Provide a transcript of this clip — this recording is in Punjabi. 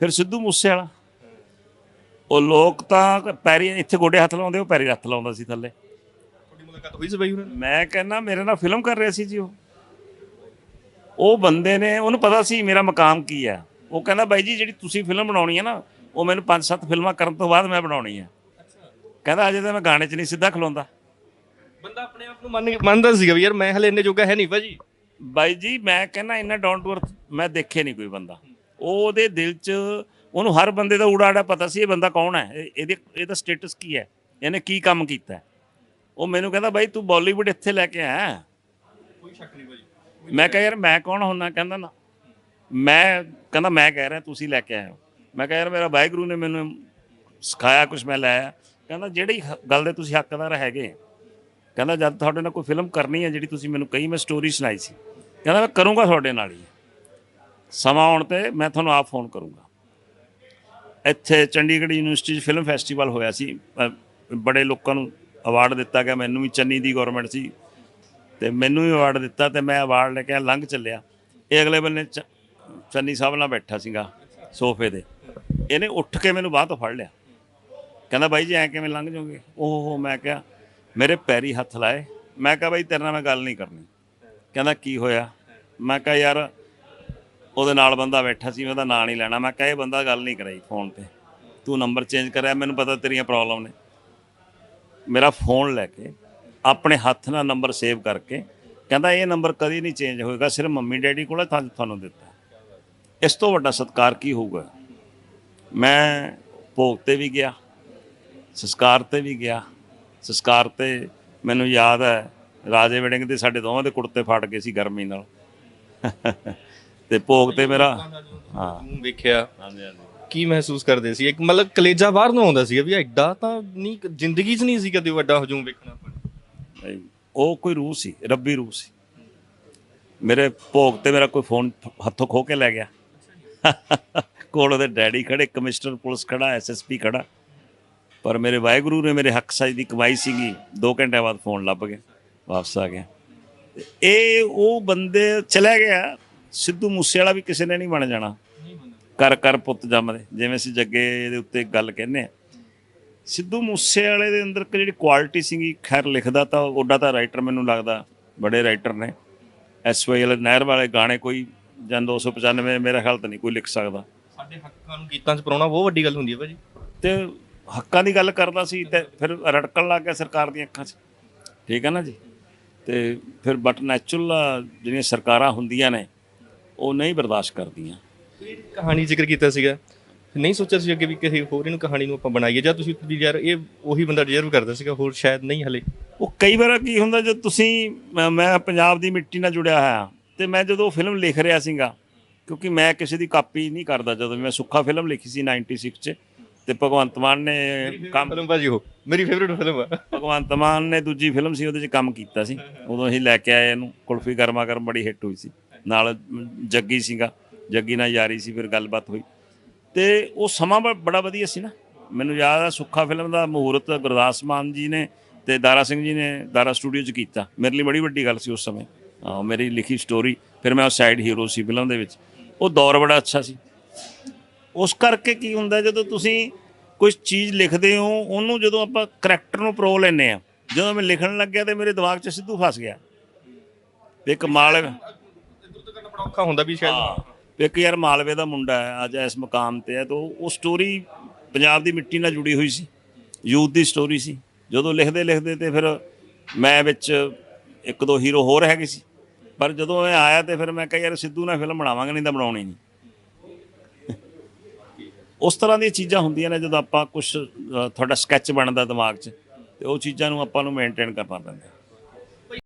ਫਿਰ ਸਿੱਧੂ ਮੂਸੇ ਵਾਲਾ ਉਹ ਲੋਕ ਤਾਂ ਪੈਰੀ ਇੱਥੇ ਗੋਡੇ ਹੱਥ ਲਾਉਂਦੇ ਉਹ ਪੈਰੀ ਹੱਥ ਲਾਉਂਦਾ ਸੀ ਥੱਲੇ। ਤੁਹਾਡੀ ਮੁਲਾਕਾਤ ਹੋਈ ਸੀ ਬਾਈ ਉਹਨਾਂ ਨਾਲ? ਮੈਂ ਕਹਿੰਦਾ ਮੇਰੇ ਨਾਲ ਫਿਲਮ ਕਰ ਰਿਹਾ ਸੀ ਜੀ ਉਹ। ਉਹ ਬੰਦੇ ਨੇ ਉਹਨੂੰ ਪਤਾ ਸੀ ਮੇਰਾ ਮਕਾਮ ਕੀ ਹੈ। ਉਹ ਕਹਿੰਦਾ ਬਾਈ ਜੀ ਜਿਹੜੀ ਤੁਸੀਂ ਫਿਲਮ ਬਣਾਉਣੀ ਹੈ ਨਾ ਉਹ ਮੈਨੂੰ ਪੰਜ ਸੱਤ ਫਿਲਮਾਂ ਕਰਨ ਤੋਂ ਬਾਅਦ ਮੈਂ ਬਣਾਉਣੀ ਹੈ। ਕਹਿੰਦਾ ਅਜੇ ਤਾਂ ਮੈਂ ਗਾਣੇ 'ਚ ਨਹੀਂ ਸਿੱਧਾ ਖਲੋਂਦਾ। ਬੰਦਾ ਆਪਣੇ ਆਪ ਨੂੰ ਮੰਨ ਮੰਨਦਾ ਸੀਗਾ ਵੀ ਯਾਰ ਮੈਂ ਹਲੇ ਇੰਨੇ ਜੋਗਾ ਹੈ ਨਹੀਂ ਭਾਜੀ। ਬਾਈ ਜੀ ਮੈਂ ਕਹਿੰਦਾ ਇੰਨਾ ਡਾਊਨ ਟੂ ਅਰਥ ਮੈਂ ਦੇਖੇ ਨਹੀਂ ਕੋਈ ਬੰਦਾ। ਉਹਦੇ ਦਿਲ 'ਚ ਉਹਨੂੰ ਹਰ ਬੰਦੇ ਦਾ ਊੜਾ ਆੜਾ ਪਤਾ ਸੀ ਇਹ ਬੰਦਾ ਕੌਣ ਹੈ। ਇਹ- ਇਹਦੇ ਇਹਦਾ ਸਟੇਟਸ ਕੀ ਹੈ? ਇਹਨੇ ਕੀ ਕੰਮ ਕੀਤਾ। ਉਹ ਮੈਨੂੰ ਕਹਿੰਦਾ ਬਾਈ ਤੂੰ ਬਾਲੀਵੁੱਡ ਇੱਥੇ ਲੈ ਕੇ ਆਇਆ ਕੋਈ ਸ਼ੱਕ ਨਹੀਂ ਭਾਜੀ। ਮੈਂ ਕਿਹਾ ਯਾਰ ਮੈਂ ਕੌਣ ਹੁੰਨਾ ਕਹਿੰਦਾ ਨਾ ਮੈਂ ਕਹਿੰਦਾ ਮੈਂ ਕਹਿ ਰਿਹਾ ਤੁਸੀਂ ਲੈ ਕੇ ਆਏ ਹੋ ਮੈਂ ਕਿਹਾ ਯਾਰ ਮੇਰਾ ਵਾਹਿਗੁਰੂ ਨੇ ਮੈਨੂੰ ਸਿਖਾਇਆ ਕੁਝ ਮੈਂ ਲੈ ਆਇਆ। ਕਹਿੰਦਾ ਜਿਹੜੀ ਗੱਲ ਦੇ ਤੁਸੀਂ ਹੱਕਦਾਰ ਹੈਗੇ ਕਹਿੰਦਾ ਜਦ ਤੁਹਾਡੇ ਨਾਲ ਕੋਈ ਫਿਲਮ ਕਰਨੀ ਹੈ ਜਿਹੜੀ ਤੁਸੀਂ ਮੈਨੂੰ ਕਹੀ ਮੈਂ ਸਟੋਰੀ ਸੁਣਾਈ ਸੀ। ਕਹਿੰਦਾ ਮੈਂ ਕਰੂੰਗਾ ਤੁਹਾਡੇ ਨਾਲ ਹੀ। ਸਮਾਂ ਆਉਣ ਤੇ ਮੈਂ ਤੁਹਾਨੂੰ ਆਪ ਫੋਨ ਕਰੂੰਗਾ। ਇੱਥੇ ਚੰਡੀਗੜ੍ਹ ਯੂਨੀਵਰਸਿਟੀ 'ਚ ਫਿਲਮ ਫੈਸਟੀਵਲ ਹੋਇਆ ਸੀ। ਬੜੇ ਲੋਕਾਂ ਨੂੰ ਅਵਾਰਡ ਦਿੱਤਾ ਗਿਆ। ਮੈਨੂੰ ਵੀ ਚੰਨੀ ਦੀ ਗਵਰਨਮੈਂਟ ਸੀ। ਤੇ ਮੈਨੂੰ ਵੀ ਅਵਾਰਡ ਦਿੱਤਾ ਤੇ ਮੈਂ ਅਵਾਰਡ ਲੈ ਕੇ ਲੰਘ ਚੱਲਿਆ। ਇਹ ਅਗਲੇ ਬੰਨੇ ਚ- ਚੰਨੀ ਸਾਹਿਬ ਨਾਲ ਬੈਠਾ ਸੀਗਾ ਸੋਫੇ ਦੇ ਇਹਨੇ ਉੱਠ ਕੇ ਮੈਨੂੰ ਬਾਹ ਤੋਂ ਫੜ ਲਿਆ। ਕਹਿੰਦਾ, ਬਾਈ ਜੀ, ਐ ਕਿਵੇਂ ਲੰਘ ਜਾਓਗੇ? ਓਹ, ਮੈਂ ਕਿਹਾ, ਮੇਰੇ ਪੈਰੀ ਹੱਥ ਲਾਏ। ਮੈਂ ਕਿਹਾ, ਬਾਈ, ਤੇਰੇ ਨਾਲ ਮੈਂ ਗੱਲ ਨਹੀਂ ਕਰਨੀ। ਕਹਿੰਦਾ, ਕੀ ਹੋਇਆ? ਮੈਂ ਕਿਹਾ, ਯਾਰ ਉਹਦੇ ਨਾਲ ਬੰਦਾ ਬੈਠਾ ਸੀ, ਮੈਂ ਉਹਦਾ ਨਾਂ ਨਹੀਂ ਲੈਣਾ। ਮੈਂ ਕਿਹਾ, ਇਹ ਬੰਦਾ ਗੱਲ ਨਹੀਂ ਕਰਾਈ ਫੋਨ ਤੇ। ਤੂੰ ਨੰਬਰ ਚੇਂਜ ਕਰਿਆ, ਮੈਨੂੰ ਪਤਾ ਤੇਰੀਆਂ ਪ੍ਰੋਬਲਮ ਨੇ। ਮੇਰਾ ਫੋਨ ਲੈ ਕੇ, ਆਪਣੇ ਹੱਥ ਨਾਲ ਨੰਬਰ ਸੇਵ ਕਰਕੇ, ਕਹਿੰਦਾ, ਇਹ ਨੰਬਰ ਕਦੀ ਨਹੀਂ ਚੇਂਜ ਹੋਏਗਾ, ਸਿਰਫ ਮੰਮੀ ਡੈਡੀ ਕੋਲ ਤੁਹਾਨੂੰ ਦਿੱਤਾ। ਇਸ ਤੋਂ ਵੱਡਾ ਸਤਿਕਾਰ ਕੀ ਹੋਊਗਾ? ਮੈਂ ਭੋਗ ਤੇ ਵੀ ਗਿਆ, ਸੰਸਕਾਰ ਤੇ ਵੀ ਗਿਆ। ਸੰਸਕਾਰ ਤੇ ਮੈਨੂੰ ਯਾਦ ਹੈ, ਰਾਜੇ ਵੜਿੰਗ ਦੇ ਸਾਡੇ ਦੋਵਾਂ ਦੇ ਕੁੜਤੇ ਫਾਟ ਗਏ ਸੀ ਗਰਮੀ ਨਾਲ। ਤੇ ਭੋਗ ਤੇ ਮੇਰਾ ਹਾਂ। ਮੂੰਹ ਵੇਖਿਆ। ਹਾਂਜੀ ਹਾਂਜੀ ਕੀ ਮਹਿਸੂਸ ਕਰਦੇ ਸੀ? ਇੱਕ ਮਤਲਬ ਕਲੇਜਾ ਬਾਹਰ ਨੂੰ ਆਉਂਦਾ ਸੀਗਾ ਵੀ ਐਡਾ ਤਾਂ ਨਹੀਂ ਜ਼ਿੰਦਗੀ 'ਚ ਨਹੀਂ ਸੀ ਕਦੇ ਵੱਡਾ ਹਜੂਮ ਵੇਖਣਾ। ਨਹੀਂ, ਉਹ ਕੋਈ ਰੂਹ ਸੀ ਰੱਬੀ ਰੂਹ ਸੀ। ਮੇਰੇ ਭੋਗ ਤੇ ਮੇਰਾ ਕੋਈ ਫੋਨ ਹੱਥੋਂ ਖੋ ਕੇ ਲੈ ਗਿਆ। ਕੋਲ ਉਹਦੇ ਡੈਡੀ ਖੜੇ ਕਮਿਸ਼ਨਰ ਪੁਲਿਸ ਖੜਾ ਐਸਐਸਪੀ ਖੜਾ। ਪਰ ਮੇਰੇ ਵਾਹਿਗੁਰੂ ਨੇ ਮੇਰੇ ਹੱਕ ਸਾਈ ਦੀ ਕਮਾਈ ਸੀਗੀ। 2 ਘੰਟੇ ਬਾਅਦ ਫੋਨ ਲੱਭ ਗਿਆ ਵਾਪਸ ਆ ਗਿਆ। ਇਹ ਉਹ ਬੰਦੇ ਚਲੇ ਗਿਆ ਸਿੱਧੂ ਮੂਸੇ ਵਾਲਾ ਵੀ ਕਿਸੇ ਨੇ ਨਹੀਂ ਬਣ ਜਾਣਾ। ਕਰ ਕਰ ਪੁੱਤ ਜੰਮਦੇ। ਜਿਵੇਂ ਅਸੀਂ ਜੱਗੇ ਦੇ ਉੱਤੇ ਗੱਲ ਕਹਿੰਦੇ ਆ। ਸਿੱਧੂ ਮੂਸੇ ਵਾਲੇ ਦੇ ਅੰਦਰ ਜਿਹੜੀ ਕੁਆਲਿਟੀ ਸੀਗੀ ਖੈਰ ਲਿਖਦਾ ਤਾਂ ਓਡਾ ਤਾਂ ਰਾਈਟਰ ਮੈਨੂੰ ਲੱਗਦਾ ਬੜੇ ਰਾਈਟਰ ਨੇ। ਐਸਵਾਈਐਲ ਨਹਿਰ ਵਾਲੇ ਗਾਣੇ ਕੋਈ ਜਾਂ 295 ਮੇਰਾ ਖਿਆਲ ਤਾਂ ਨਹੀਂ ਕੋਈ ਲਿਖ ਸਕਦਾ। ਸਾਡੇ ਹੱਕਾਂ ਨੂੰ ਗੀਤਾਂ 'ਚ ਪਰੋਣਾ ਬਹੁਤ ਵੱਡੀ ਗੱਲ ਹੁੰਦੀ ਹੈ ਭਾਜੀ। ਤੇ ਹੱਕਾਂ ਦੀ ਗੱਲ ਕਰਦਾ ਸੀ ਤੇ ਫਿਰ ਰੜਕਣ ਲੱਗ ਗਿਆ ਸਰਕਾਰ ਦੀਆਂ ਅੱਖਾਂ 'ਚ। ਠੀਕ ਹੈ ਨਾ ਜੀ? ਤੇ ਫਿਰ ਬਟ ਨੈਚੁਰਲ ਜਿਹੜੀਆਂ ਸਰਕਾਰਾਂ ਹੁੰਦੀਆਂ ਨੇ ਉਹ ਨਹੀਂ ਬਰਦਾਸ਼ਤ ਕਰਦੀਆਂ। ਕਹਾਣੀ ਜ਼ਿਕਰ ਕੀਤਾ ਸੀਗਾ। ਨਹੀਂ ਸੋਚਿਆ ਸੀ ਅੱਗੇ ਵੀ ਕਿਸੇ ਹੋਰ ਇਹਨੂੰ ਕਹਾਣੀ ਨੂੰ ਆਪਾਂ ਬਣਾਈਏ ਜਾਂ ਤੁਸੀਂ ਵੀ ਯਾਰ ਇਹ ਉਹੀ ਬੰਦਾ ਡਿਜ਼ਰਵ ਕਰਦਾ ਸੀਗਾ ਹੋਰ ਸ਼ਾਇਦ ਨਹੀਂ ਹਲੇ। ਉਹ ਕਈ ਵਾਰ ਕੀ ਹੁੰਦਾ ਜਦ ਤੁਸੀਂ ਮੈਂ- ਮੈਂ ਪੰਜਾਬ ਦੀ ਮਿੱਟੀ ਨਾਲ ਜੁੜਿਆ ਹੋਇਆ ਤੇ ਮੈਂ ਜਦੋਂ ਫਿਲਮ ਲਿਖ ਰਿਹਾ ਸੀਗਾ ਕਿਉਂਕਿ ਮੈਂ ਕਿਸੇ ਦੀ ਕਾਪੀ ਨਹੀਂ ਕਰਦਾ ਜਦੋਂ ਮੈਂ ਸੁੱਖਾ ਫਿਲਮ ਲਿਖੀ ਸੀ 96 ਚ ਤੇ ਭਗਵੰਤ ਮਾਨ ਨੇ ਕੰਮ ਫਿਲਮ ਭਾਜੀ ਉਹ ਮੇਰੀ ਫੇਵਰਿਟ ਫਿਲਮ ਆ। ਭਗਵੰਤ ਮਾਨ ਨੇ ਦੂਜੀ ਫਿਲਮ ਸੀ ਉਹਦੇ 'ਚ ਕੰਮ ਕੀਤਾ ਸੀ। ਉਦੋਂ ਅਸੀਂ ਲੈ ਕੇ ਆਏ ਇਹਨੂੰ ਕੁਲਫੀ ਗਰਮਾ ਗਰਮ ਬੜੀ ਹਿੱਟ ਹੋਈ ਸੀ। ਨਾਲ ਜੱਗੀ ਸੀਗਾ, ਜੱਗੀ ਨਾਲ ਯਾਰੀ ਸੀ, ਫਿਰ ਗੱਲਬਾਤ ਹੋਈ। ਤੇ ਉਹ ਸਮਾਂ ਬੜਾ ਵਧੀਆ ਸੀ ਨਾ। ਮੈਨੂੰ ਯਾਦ ਆ, ਸੁੱਖਾ ਫਿਲਮ ਦਾ ਮਹੂਰਤ ਗੁਰਦਾਸ ਮਾਨ ਜੀ ਨੇ ਤੇ ਦਾਰਾ ਸਿੰਘ ਜੀ ਨੇ ਦਾਰਾ ਸਟੂਡੀਓ 'ਚ ਕੀਤਾ। ਮੇਰੇ ਲਈ ਬੜੀ ਵੱਡੀ ਗੱਲ ਸੀ ਉਸ ਸਮੇਂ। ਮੇਰੀ ਲਿਖੀ ਸਟੋਰੀ ਫਿਰ ਮੈਂ ਉਹ ਸਾਈਡ ਹੀਰੋ ਸੀ ਫਿਲਮ ਦੇ ਵਿੱਚ। ਉਹ ਦੌਰ ਬੜਾ ਅੱਛਾ ਸੀ। ਉਸ ਕਰਕੇ ਕੀ ਹੁੰਦਾ, ਜਦੋਂ ਤੁਸੀਂ ਕੋਈ ਚੀਜ਼ ਲਿਖਦੇ ਹੋ, ਉਹਨੂੰ ਜਦੋਂ ਆਪਾਂ ਕਰੈਕਟਰ ਨੂੰ ਪ੍ਰੋ ਲੈਨੇ ਆ ਜਦੋਂ ਮੈਂ ਲਿਖਣ ਲੱਗਿਆ ਤੇ ਮੇਰੇ ਦਿਮਾਗ 'ਚ ਸਿੱਧੂ ਫਸ ਗਿਆ। ਇੱਕ ਮਾਲਵ ਔਖਾ ਹੁੰਦਾ ਵੀ ਸ਼ਾਇਦ। ਇੱਕ ਯਾਰ ਮਾਲਵੇ ਦਾ ਮੁੰਡਾ ਹੈ, ਅੱਜ ਇਸ ਮੁਕਾਮ ਤੇ ਹੈ, ਤਾਂ ਉਹ ਸਟੋਰੀ ਪੰਜਾਬ ਦੀ ਮਿੱਟੀ ਨਾਲ ਜੁੜੀ ਹੋਈ ਸੀ। ਯੂਥ ਦੀ ਸਟੋਰੀ ਸੀ। ਜਦੋਂ ਲਿਖਦੇ ਲਿਖਦੇ ਤੇ ਫਿਰ ਮੈਂ ਵਿੱਚ ਇੱਕ ਦੋ ਹੀਰੋ ਹੋਰ ਹੈਗੇ ਸੀ। ਪਰ ਜਦੋਂ ਮੈਂ ਆਇਆ ਤੇ ਫਿਰ ਮੈਂ ਕਿਹਾ, ਯਾਰ, ਸਿੱਧੂ ਨਾਲ ਫਿਲਮ ਬਣਾਵਾਂਗੇ, ਨਹੀਂ ਤਾਂ ਬਣਾਉਣੀ ਨਹੀਂ। ਉਸ ਤਰ੍ਹਾਂ ਦੀਆਂ ਚੀਜ਼ਾਂ ਹੁੰਦੀਆਂ ਨੇ ਜਦੋਂ ਆਪਾਂ ਕੁਝ ਤੁਹਾਡਾ ਸਕੈਚ ਬਣਦਾ ਦਿਮਾਗ 'ਚ, ਤੇ ਉਹ ਚੀਜ਼ਾਂ ਨੂੰ ਆਪਾਂ ਨੂੰ ਮੇਨਟੇਨ ਕਰਨਾ ਪੈਂਦਾ।